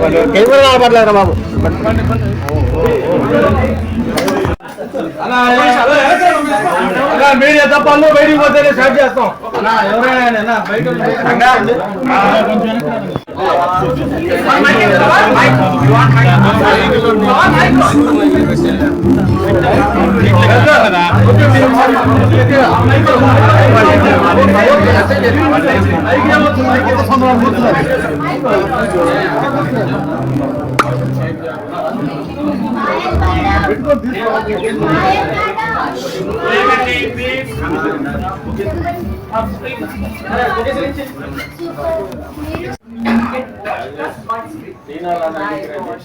ఎవరు కనపడలేదు బాబు మీడియా తప్ప అందరూ బయటికి పోతేనే స్టార్ట్ చేస్తాం ఎవరైనా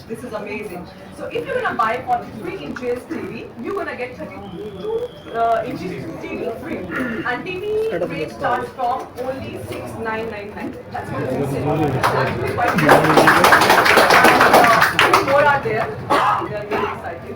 this is amazing. So if you're gonna buy 43 inches TV, you're gonna get 32 uh, inches TV free. And TV rate starts from only 6999. That's what it is. Actually quite good. And, two more are there. We are really excited.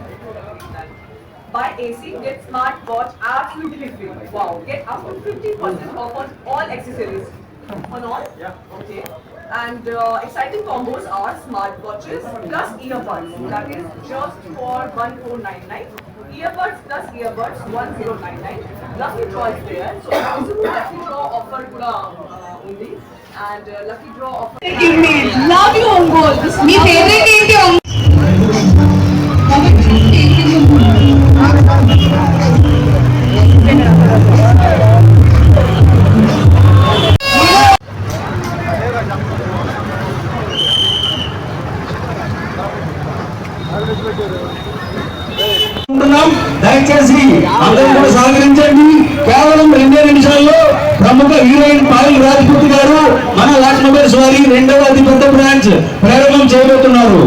Buy AC, get smartwatch absolutely free. Wow, get up to 50% off on all accessories on all? Yeah. Okay. And uh, exciting combos are smartwatches plus earbuds. That is just for 1499. Earbuds plus earbuds 1099. Lucky draw there. So lucky draw offer kuda uh, only. And uh, lucky draw offer. Love you, Ongol. Me is my favorite game. దయచేసి అందరూ కూడా సహకరించండి. కేవలం రెండే నిమిషాల్లో ప్రముఖ heroine Payal Rajput గారు మన లాట్ స్వారి వారి రెండవ అతిపెద్ద బ్రాంచ్ ప్రారంభం చేయబోతున్నారు.